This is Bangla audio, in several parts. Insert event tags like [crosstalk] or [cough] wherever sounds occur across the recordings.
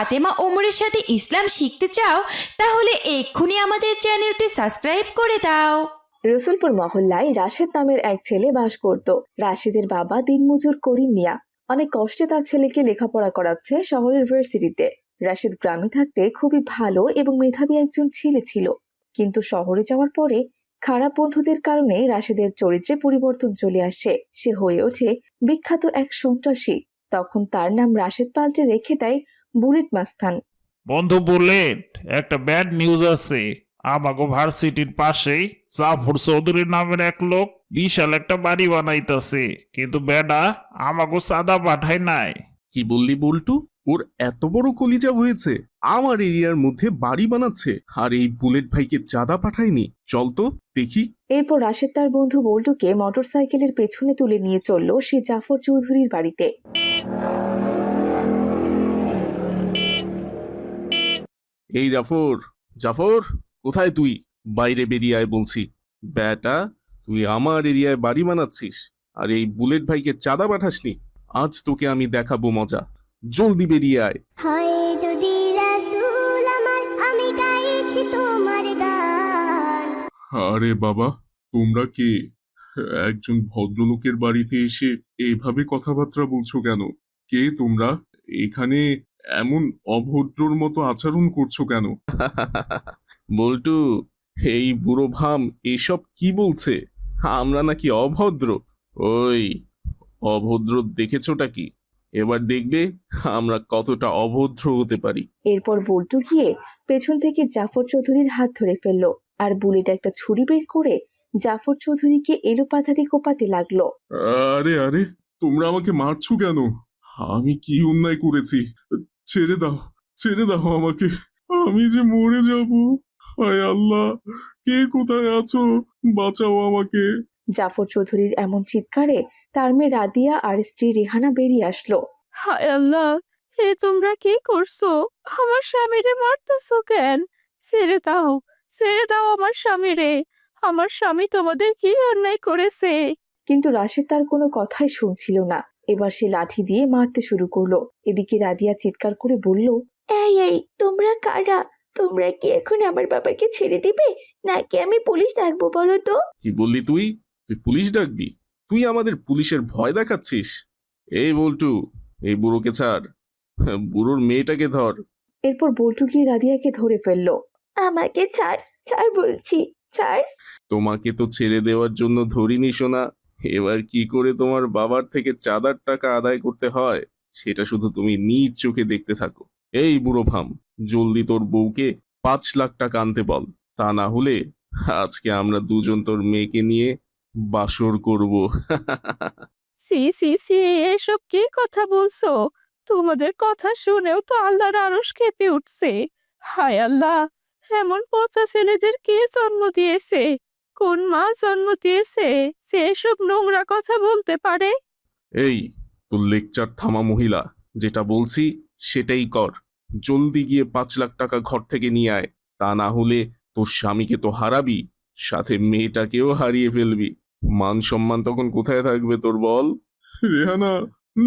ফাতেমা ওমরের সাথে ইসলাম শিখতে চাও, তাহলে এক্ষুনি আমাদের চ্যানেলটি সাবস্ক্রাইব করে দাও। রসুলপুর মহল্লায় রাশেদ নামের এক ছেলে বাস করত। রাশেদের বাবা দিনমজুর করিম মিয়া। অনেক কষ্টে তার ছেলেকে লেখাপড়া করাচ্ছে শহরের ভার্সিটিতে রাশেদ গ্রামে থাকতে খুবই ভালো এবং মেধাবী একজন ছেলে ছিল। কিন্তু শহরে যাওয়ার পরে খারাপ বন্ধুদের কারণে রাশেদের চরিত্রে পরিবর্তন চলে আসে। সে হয়ে ওঠে বিখ্যাত এক সন্ত্রাসী। তখন তার নাম রাশেদ পাল্টে রেখে দেয় বুলেট মাস্তান বন্ধু বুলেট একটা ব্যাড নিউজ আছে। আমাগো ভার্সিটির পাশেই জাফর চৌধুরী নামের এক লোক বিশাল একটা বাড়ি বানাইতেছে। কিন্তু বেডা আমাগো সাদা পাঠায় নাই। কি বললি বল্টু? ওর এত বড় কলিজা হয়েছে। আমার এরিয়ার মধ্যে বাড়ি বানাচ্ছে। আর এই বুলেট ভাইকে চাঁদা পাঠায়নি। চল তো দেখি। এরপর রাশেদ তার বন্ধু বল্টুকে মোটরসাইকেলের পেছনে তুলে নিয়ে চলল সে জাফর চৌধুরীর বাড়িতে। এই জাফর জাফর কোথায় তুই? বাইরে বেরিয়ে আয় বলছি। ব্যাটা তুই আমার এরিয়ায় বাড়ি বানাচ্ছিস আর এই বুলেট ভাইকে চাঁদা পাঠাসনি? আজ তোকে আমি দেখাবো মজা। জলদি বেরিয়ে আয়। হয় যদি রাসূল আমার আমি গাইছি তোমার গান। আরে বাবা তোমরা কে? একজন ভদ্রলোকের বাড়িতে এসে এইভাবে কথাবার্তা বলছো কেন? কে তোমরা? এখানে এমন অভদ্রর মতো আচরণ করছ কেন? [laughs] বল্টু এই বুড়ো ভাম এসব কি বলছে? আমরা নাকি অভদ্র। ওই অভদ্র দেখেছোটা কি? এবার দেখবে আমরা কতটা অভদ্র হতে পারি। এরপর বল্টু গিয়ে পেছন থেকে জাফর চৌধুরীর হাত ধরে ফেলল আর বুলেট একটা ছুরি বের করে জাফর চৌধুরীকে এলোপাথারি কোপাতে লাগল। আরে আরে তোমরা আমাকে মারছো কেন? আমি কি অন্যায় করেছি? ছেড়ে দাও ছেড়ে দাও আমাকে। আমি যে মরে যাব। হায় আল্লাহ কে কোথায় আছো? বাঁচাও আমাকে। জাফর চৌধুরীর এমন চিৎকারে তার মেয়ে রাদিয়া আর স্ত্রী রেহানা বেরিয়ে আসলো। হায় আল্লাহ হে তোমরা কি করছ? আমার স্বামীরে মারতেছো কেন? ছেড়ে দাও ছেড়ে দাও আমার স্বামীরে। আমার স্বামী তোমাদের কি অন্যায় করেছে? কিন্তু রাশেদ তার কোনো কথাই শুনছিল না। এবার সে লাঠি দিয়ে মারতে শুরু করল। এদিকে রাদিয়া চিৎকার করে বলল এই এই তোমরা কারা? তোমরা কি এখন আমার বাবাকে ছেড়ে দিবে? নাকি আমি পুলিশ ডাকবো বলো তো? কি বললি তুই? তুই পুলিশ ডাকবি? তুই আমাদের পুলিশের ভয় দেখাচ্ছিস? এই বল্টু এই বুড়োকে ছাড়। বুড়োর মেয়েটাকে ধর। এরপর বল্টু গিয়ে রাদিয়াকে ধরে ফেলল। আমাকে ছাড় ছাড় বলছি ছাড়। তোমাকে তো ছেড়ে দেওয়ার জন্য ধরিনি শোনা এবার কি করে তোমার বাবার থেকে চাঁদার টাকা আদায় করতে হয়, সেটা শুধু তুমি নিজ চোখে দেখতে থাকো। এই বুড়ো ভাম, জলদি তোর বউকে পাঁচ লাখ টাকা আনতে বল। তা না হলে আজকে আমরা দুজন তোর মেয়েকে নিয়ে বাসর করব। সি সি সি, এসব কি কথা বলছো? তোমাদের কথা শুনেও তো আল্লাহর আরশ কেঁপে উঠছে। হায় আল্লাহ, এমন পচা ছেলেদের কে জন্ম দিয়েছে? কোন মা জন্ম দিয়েছে, সে এসব নোংরা কথা বলতে পারে? এই, তোর লেকচার থামা মহিলা, যেটা বলছি সেটাই কর। জলদি গিয়ে পাঁচ লাখ টাকা ঘর থেকে নিয়ে আয়, তা না হলে তোর স্বামীকে তো হারাবি, সাথে মেয়েটাকেও হারিয়ে ফেলবি। মান সম্মান তখন কোথায় থাকবে তোর বল? রেহানা,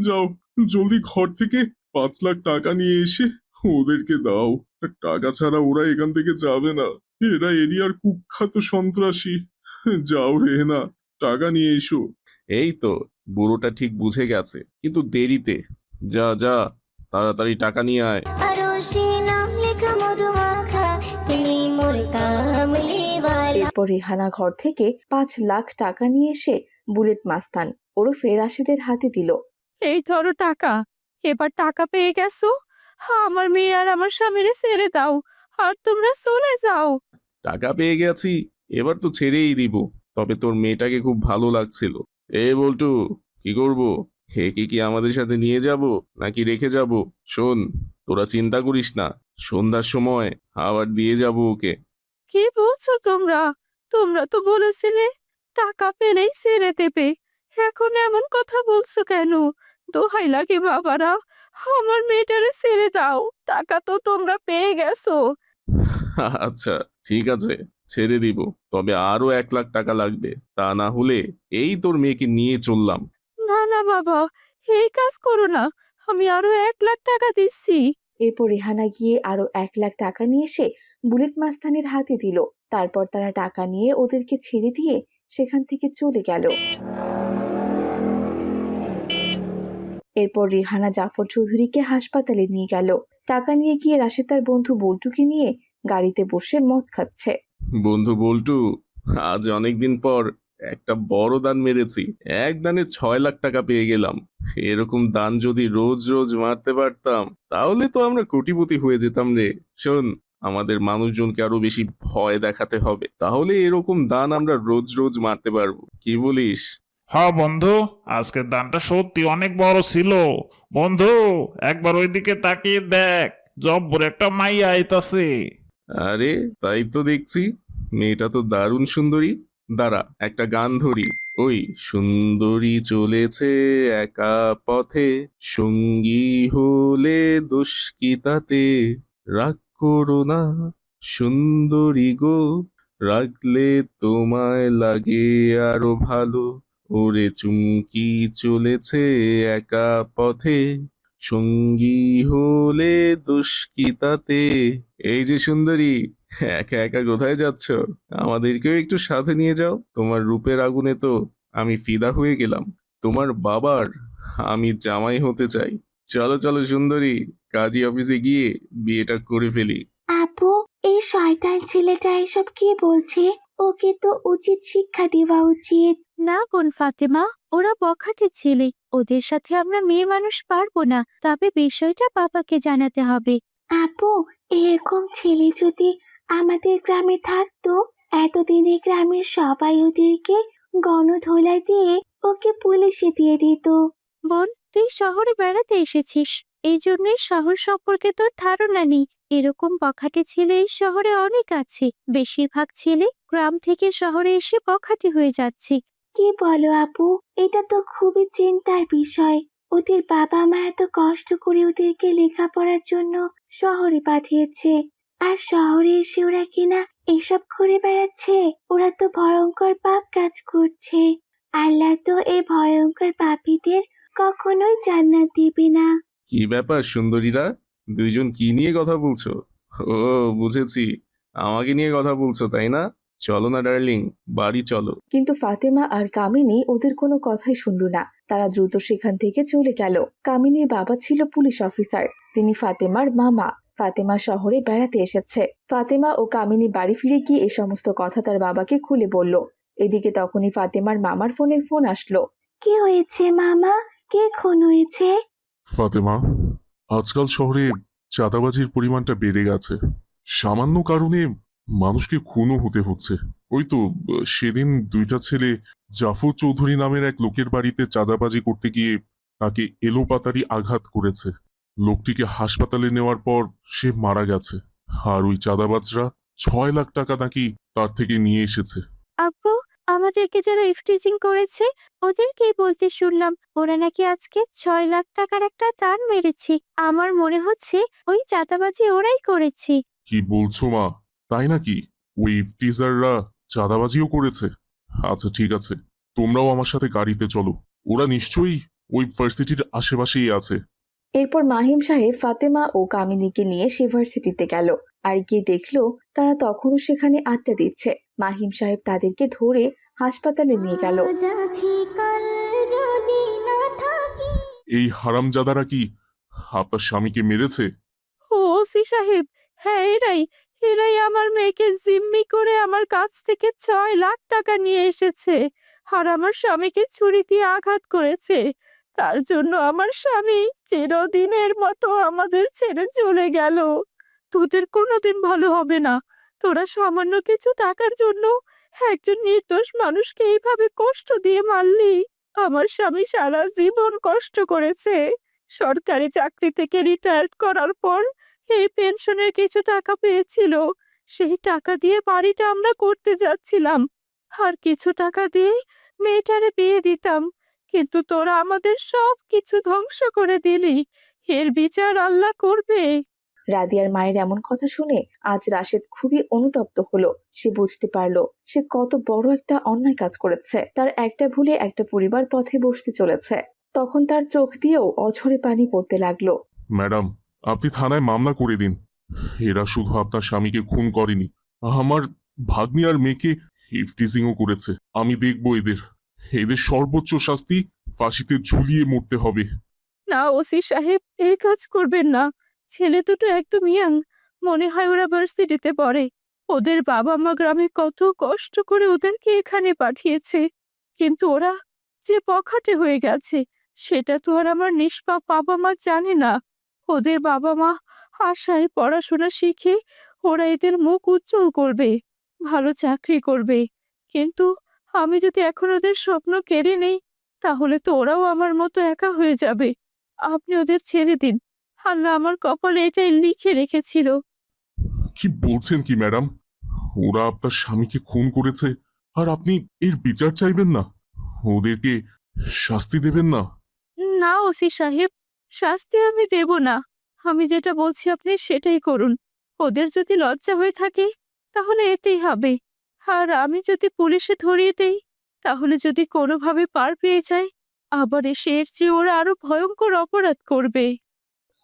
যাও, জলদি ঘর থেকে পাঁচ লাখ টাকা নিয়ে এসে ওদেরকে দাও। টাকা ছাড়া ওরা এখান থেকে যাবে না। এরা এরিয়ার কুখ্যাত সন্ত্রাসী। যাও রেহানা টাকা নিয়ে এসো। এই তো বুড়োটা ঠিক বুঝে গেছে কিন্তু দেরিতে। যা যা তাড়াতাড়ি টাকা নিয়ে আয়। এরপর রেহানা ঘর থেকে পাঁচ লাখ টাকা নিয়ে এসে বুলেট মাস্তান ওরফে রাশিদের হাতে দিল। এই ধরো টাকা এবার টাকা পেয়ে গেছো? আমার মেয়ে আর আমার স্বামীরে ছেড়ে দাও। আর তোমরা চলে যাও। টাকা পেয়ে গেছি এবার তো ছেড়েই দিব তবে তোর মেয়েটাকে খুব ভালো লাগছিল। এ বল্টু কি করব? একে কি আমাদের সাথে নিয়ে যাব নাকি রেখে যাব? শোন তোরা চিন্তা করিস না সন্ধ্যার সময় আবার দিয়ে যাব ওকে। কি বলছো তোমরা? তোমরা তো বলেছিলে টাকা পেলেই ছেড়ে দেবে। এখন এমন কথা বলছো কেন? দোহাই লাগে বাবারা আমার মেয়েটারে ছেড়ে দাও টাকা তো তোমরা পেয়ে গেছো। আচ্ছা ঠিক আছে ছেড়ে দিব। তবে আরও এক লাখ টাকা লাগবে। তা না হলে এই তোর মেয়েকে নিয়ে চললাম। না না বাবা এই কাজ করো না। আমি আরও এক লাখ টাকা দিচ্ছি। এরপর রেহানা গিয়ে আরও এক লাখ টাকা নিয়ে এসে বুলেট মাস্তানের হাতে দিল। তারপর তারা টাকা নিয়ে ওদেরকে ছেড়ে দিয়ে সেখান থেকে চলে গেল। এরপর রেহানা জাফর চৌধুরীকে হাসপাতালে নিয়ে গেল। টাকা নিয়ে গিয়ে রাশেদ তার বন্ধু বল্টুকে নিয়ে গাড়িতে বসে মদ খাচ্ছে। বন্ধু বল্টু, আজ অনেকদিন পর একটা বড় দান মেরেছি। এক দানে ছয় লাখ টাকা পেয়ে গেলাম। এরকম দান যদি রোজ রোজ মারতে পারতাম, তাহলে তো আমরা কোটিপতি হয়ে যেতাম রে। শোন, আমাদের মানুষজনকে আরও বেশি ভয় দেখাতে হবে। তাহলে এরকম দান আমরা রোজ রোজ মারতে পারব। কি বলিস? হ বন্ধু, আজকের দানটা সত্যি অনেক বড় ছিল। বন্ধু, একবার ওইদিকে তাকিয়ে দেখ, জব্বর একটা মাইয়া আইতাছে। আরে, তাই তো দেখছি। মেয়েটা তো দারুণ সুন্দরী। দাঁড়া, একটা গান ধরি। ওই, সুন্দরী চলেছে একা পথে, সঙ্গী হলে দোষ কি তাতে? রাগ করো না, সুন্দরী গো রাখলে তোমায় লাগে আরও ভালো। ওরে চুমকি চলেছে একা পথে, সঙ্গী হলে দোষ কি তাতে। এই যে সুন্দরী, একা একা কোথায় যাচ্ছ? আমাদেরকেও একটু সাথে নিয়ে যাও, তোমার রূপের আগুনে তো আমি ফিদা হয়ে গেলাম। তোমার বাবার আমি জামাই হতে চাই। চলো চলো সুন্দরী, কাজী অফিসে গিয়ে বিয়েটা করে ফেলি। আপু, এই শয়তান ছেলেটা এসব কি বলছে? ওকে তো উচিত শিক্ষা দেওয়া উচিত। না বোন ফাতেমা ওরা বখাটে ছেলে। ওদের সাথে আমরা মেয়ে মানুষ পারব না তবে বিষয়টা বাবাকে জানাতে হবে। আপু এরকম ছেলে যদি আমাদের গ্রামে থাকতো এতদিনে গ্রামের সবাই ওদেরকে গণধোলাই দিয়ে ওকে পুলিশে দিয়ে দিত। বোন তুই শহরে বেড়াতে এসেছিস এই জন্যই শহর সম্পর্কে তোর ধারণা নেই। এরকম বখাটে ছেলে এই শহরে অনেক আছে। বেশিরভাগ ছেলে গ্রাম থেকে শহরে এসে বখাটে হয়ে যাচ্ছে। কি বলো আপু? এটা তো খুবই চিন্তার বিষয়। ওদের বাবা মা এত কষ্ট করে ওদেরকে লেখাপড়ার জন্য শহরে পাঠিয়েছে। আর শহরে এসে ওরা কিনা এসব করে বেড়াচ্ছে? ওরা তো ভয়ঙ্কর পাপ কাজ করছে। আল্লাহ তো এই ভয়ঙ্কর পাপীদের কখনোই জান্নাত দিবে না। কি ব্যাপার সুন্দরীরা? দুইজন কি নিয়ে কথা বলছো? ও বুঝেছি। আমাকে নিয়ে কথা বলছো তাই না? চলো না ডার্লিং বাড়ি চলো। কিন্তু ফাতেমা আর কামিনী ওদের কোনো কথাই শুনল না। তারা দ্রুত সেখান থেকে চলে গেল। কামিনীর বাবা ছিল পুলিশ অফিসার তিনি ফাতেমার মামা। ফাতেমা শহরে বেড়াতে এসেছে। ফাতেমা ও কামিনী বাড়ি ফিরে গিয়ে এই সমস্ত কথা তার বাবাকে খুলে বলল। এদিকে তখনই ফাতেমার মামার ফোনের ফোন আসলো। কি হয়েছে মামা? কে খুন হয়েছে? ফাতেমা আজকাল শহরে চাঁদাবাজির পরিমাণটা বেড়ে গেছে। সামান্য কারণে মানুষকে খুনও হতে হচ্ছে। ওই তো, সেদিন দুইটা ছেলে জাফর চৌধুরী নামের এক লোকের বাড়িতে চাঁদাবাজি করতে গিয়ে তাকে এলোপাতারি আঘাত করেছে। লোকটিকে হাসপাতালে নেওয়ার পর সে মারা গেছে। আর ওই চাঁদাবাজরা ছয় লাখ টাকা নাকি তার থেকে নিয়ে এসেছে। আব্বু আমাদেরকে যারা ইফটিজিং করেছে, ওদেরকেই বলতে শুনলাম, ওরা নাকি আজকে ছয় লাখ টাকার একটা দান মেরেছে। আমার মনে হচ্ছে ওই চাঁদাবাজি ওরাই করেছে। কি বলছো মা? তাই নাকি? ওই ইফটিজাররা চাঁদাবাজিও করেছে? আচ্ছা ঠিক আছে। তোমরাও আমার সাথে গাড়িতে চলো। ওরা নিশ্চয়ই ওই ভার্সিটির আশেপাশেই আছে। এরপর মাহিম সাহেব ফাতেমা ও কামিনীকে নিয়ে সে ভার্সিটিতে গেল। আর গিয়ে দেখল তারা তখনও সেখানে আড্ডা দিচ্ছে। মাহিম সাহেব তাদেরকে ধরে হাসপাতালে নিয়ে গেল। এই হারামজাদারা কি আপনার স্বামীকে মেরেছে? ও ওসি সাহেব হ্যাঁ এরাই। এরাই আমার মেয়েকে জিম্মি করে আমার কাছ থেকে ছয় লাখ টাকা নিয়ে এসেছে। আর আমার স্বামীকে ছুরি দিয়ে আঘাত করেছে। তার জন্য আমার স্বামী চিরদিনের মতো আমাদের ছেড়ে চলে গেল। তোদের কোনোদিন ভালো হবে না। তোরা সামান্য কিছু টাকার জন্য একজন নির্দোষ মানুষকে এইভাবে কষ্ট দিয়ে মারলি। আমার স্বামী সারা জীবন কষ্ট করেছে। সরকারি চাকরি থেকে রিটায়ার্ড করার পর এই পেনশনের কিছু টাকা পেয়েছিল। সেই টাকা দিয়ে বাড়িটা আমরা করতে যাচ্ছিলাম। আর কিছু টাকা দিয়ে মেয়েটারে বিয়ে দিতাম। কিন্তু তোরা আমাদের সব কিছু ধ্বংস করে দিলি। এর বিচার আল্লাহ করবে। রাদিয়ার মায়ের এমন কথা শুনে আজ রাশেদ খুবই অনুতপ্ত হলো। সে বুঝতে পারল সে কত বড় একটা অন্যায় কাজ করেছে। তার একটা ভুলে একটা পরিবার পথে বসতে চলেছে। তখন তার চোখ দিয়েও অঝরে পানি পড়তে লাগল। ম্যাডাম আপনি থানায় মামলা করে দিন। এরা শুধু আপনার স্বামীকে খুন করেনি আমার ভাগ্নি আর মেয়েকে ইফটিজিংও করেছে। আমি দেখব এদের। এদের সর্বোচ্চ শাস্তি ফাঁসিতে ঝুলিয়ে মরতে হবে। না, ওসি সাহেব, এই কাজ করবেন না। ছেলে দুটো একদম ইয়াং। মনে হয় ওরা ভার্সিটিতে পড়ে। ওদের বাবা মা গ্রামে কত কষ্ট করে ওদেরকে এখানে পাঠিয়েছে। কিন্তু ওরা যে পখাটে হয়ে গেছে, সেটা তো আর আমার নিষ্পাপ বাবা মা জানে না। ওদের বাবা মা আশায় পড়াশোনা শিখে ওরা এদের মুখ উজ্জ্বল করবে, ভালো চাকরি করবে। কিন্তু আমি যদি এখন ওদের স্বপ্ন কেড়ে নেই তাহলে তো ওরাও আমার মতো একা হয়ে যাবে। আপনি ওদের ছেড়ে দিন। আল্লাহ আমার কপালে এটাই লিখে রেখেছিল। কি বলছেন কি ম্যাডাম? ওরা আপনার স্বামীকে খুন করেছে আর আপনি এর বিচার চাইবেন না? ওদেরকে শাস্তি দেবেন না? না ওসি সাহেব শাস্তি আমি দেব না। আমি যেটা বলছি আপনি সেটাই করুন। ওদের যদি লজ্জা হয়ে থাকে তাহলে এতেই হবে। আর আমি যদি পুলিশে ধরিয়ে দেই, তাহলে যদি কোনোভাবে পার পেয়ে যায়, আবার এসে এর চেয়ে ওরা আরও ভয়ঙ্কর অপরাধ করবে।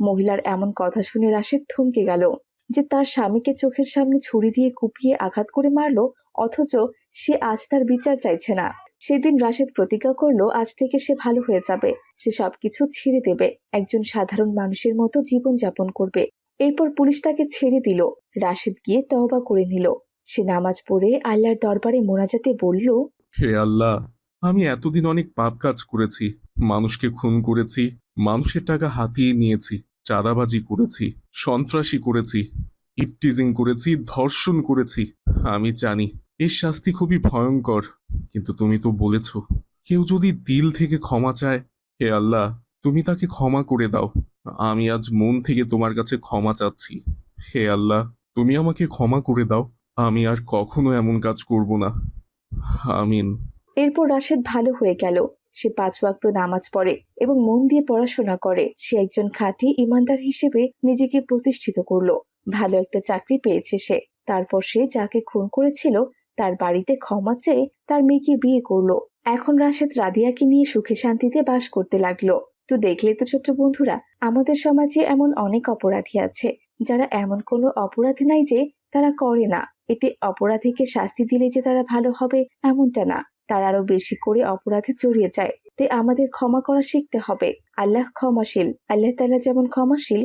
মহিলার এমন কথা শুনে রাশেদ থমকে গেল, যে তার স্বামীকে চোখের সামনে ছুরি দিয়ে কুপিয়ে আঘাত করে মারলো, অথচ সে আজ তার বিচার চাইছে না। সেদিন রাশেদ প্রতিজ্ঞা করল, আজ থেকে সে ভালো হয়ে যাবে, সে সবকিছু ছেড়ে দেবে, একজন সাধারণ মানুষের মতো জীবন যাপন করবে। এরপর পুলিশ তাকে ছেড়ে দিল, রাশেদ গিয়ে তহবা করে নিল। সে নামাজ পড়ে আল্লাহর দরবারে মোনাজাতে বলল, হে আল্লাহ, আমি এতদিন অনেক পাপ কাজ করেছি, মানুষকে খুন করেছি, মানুষের টাকা হাতিয়ে নিয়েছি, চাঁদাবাজি করেছি, সন্ত্রাসী করেছি, ইফটিজিং করেছি, ধর্ষণ করেছি, আমি জানি এর শাস্তি খুবই ভয়ঙ্কর, কিন্তু তুমি তো বলেছ, কেউ যদি দিল থেকে ক্ষমা চায়, হে আল্লাহ, তুমি তাকে ক্ষমা করে দাও, আমি আজ মন থেকে তোমার কাছে ক্ষমা চাচ্ছি, হে আল্লাহ, তুমি আমাকে ক্ষমা করে দাও আমি আর কখনো এমন কাজ করব না। আমিন। এরপর রাশেদ ভালো হয়ে গেল। সে পাঁচ ওয়াক্ত নামাজ পড়ে এবং মন দিয়ে পড়াশোনা করে। সে একজন খাঁটি ইমানদার হিসেবে নিজেকে প্রতিষ্ঠিত করল। ভালো একটা চাকরি পেয়েছে সে। তারপর সে যাকে খুন করেছিল, তার বাড়িতে ক্ষমা চেয়ে তার মেয়েকে বিয়ে করল। এখন রাশেদ রাদিয়াকে নিয়ে সুখে শান্তিতে বাস করতে লাগল। তো দেখলে তো ছোট্ট বন্ধুরা, আমাদের সমাজে এমন অনেক অপরাধী আছে। যারা এমন কোনো অপরাধ নাই যে তারা করে না। এতে অপরাধীকে শাস্তি দিলে যে তারা ভালো হবে এমনটা না। তারা আরও বেশি করে অপরাধে জড়িয়ে যায়। তাই আমাদের ক্ষমা করা শিখতে হবে। আল্লাহ ক্ষমাশীল। আল্লাহ তালা যেমন ক্ষমাশীল